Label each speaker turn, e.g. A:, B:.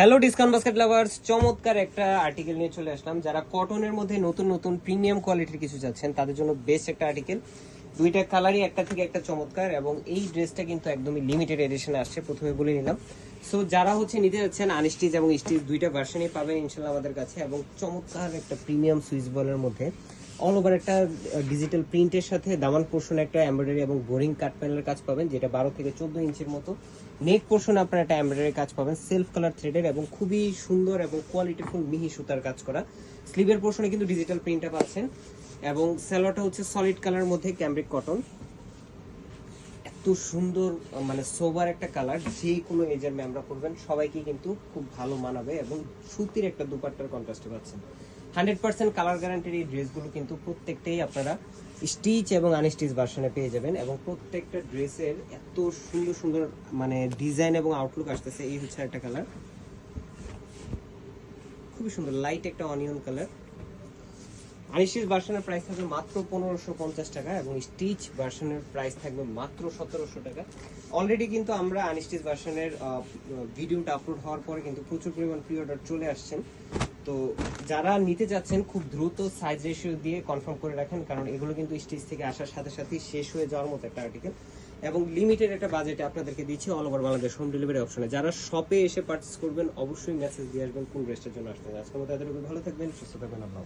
A: Hello discount basket lovers চমৎকার একটা article নিয়ে চলে আসলাম। যারা কটনের মধ্যে নতুন নতুন প্রিমিয়াম কোয়ালিটির কিছু চাচ্ছেন তাদের জন্য বেস্ট একটা আর্টিকেল দুইটা কালারই একটা থেকে একটা চমৎকার, এবং এই ড্রেসটা কিন্তু একদমই লিমিটেড এডিশনে আসছে, প্রথমে বলে নিলাম। সো যারা হচ্ছে নিতে যাচ্ছেন আনস্টিচ এবং স্টিচ দুইটা ভার্সনই পাবেন ইনশাল্লাহ আমাদের কাছে, এবং চমৎকার একটা প্রিমিয়াম সুইচ বলের মধ্যে। অল ওভার একটা ডিজিটাল প্রিন্টের সাথে দামান পোর্শন একটা এমব্রয়ডারি এবং বোরিং কাট প্যানেলের কাজ পাবেন, যেটা বারো থেকে চোদ্দ ইঞ্চির মতো। নেক পোর্শন আপনার একটা এমব্রয়ডারি কাজ পাবেন সেলফ কালার থ্রেডের এবং খুবই সুন্দর এবং কোয়ালিটিফুল মিহি সুতার কাজ করা। স্লিভের পোর্শনে কিন্তু ডিজিটাল প্রিন্টটা পাচ্ছেন এবং স্যালোটা হচ্ছে সলিড কালার মধ্যে ক্যামব্রিক কটন সুন্দর মানে সোবার একটা কালার যে কোনো এজের ম্যামরা করবেন সবাইকে কিন্তু খুব ভালো মানাবে এবং সুতির একটা দুপাট্টার কন্ট্রাস্টে পাচ্ছেন। হান্ড্রেড পার্সেন্ট কালার গ্যারান্টির এই ড্রেসগুলো কিন্তু প্রত্যেকটাই আপনারা স্টিচ এবং আনস্টিচ ভার্সনে পেয়ে যাবেন এবং প্রত্যেকটা ড্রেসের এত সুন্দর সুন্দর মানে ডিজাইন এবং আউটলুক আসতেছে, এই হচ্ছে একটা কালার খুবই সুন্দর লাইট একটা অনিয়ন কালার আনিস্টিচ ভার্সনের প্রাইস থাকবে মাত্র পনেরোশো পঞ্চাশ টাকা এবং স্টিচ ভার্সনের প্রাইস থাকবে মাত্র সতেরোশো টাকা। অলরেডি কিন্তু আমরা আনিস্টিচ ভার্সনের ভিডিওটা আপলোড হওয়ার পরে কিন্তু প্রচুর পরিমাণ প্রি অর্ডার চলে আসছেন। তো যারা নিতে যাচ্ছেন, খুব দ্রুত সাইজ রেশিও দিয়ে কনফার্ম করে রাখেন, কারণ এগুলো কিন্তু স্টিচ থেকে আসার সাথে সাথেই শেষ হয়ে যাওয়ার মতো একটা আর্টিকেল এবং লিমিটেড একটা বাজেটে আপনাদেরকে দিচ্ছি all over Bangladesh home delivery অপশনে যারা শপে এসে পার্চেস করবেন, অবশ্যই মেসেজ দিয়ে আসবেন, কোন ড্রেসটার জন্য আসতে আজকের মতো তাদের ভালো থাকবেন, সুস্থ থাকবেন, আল্লাহ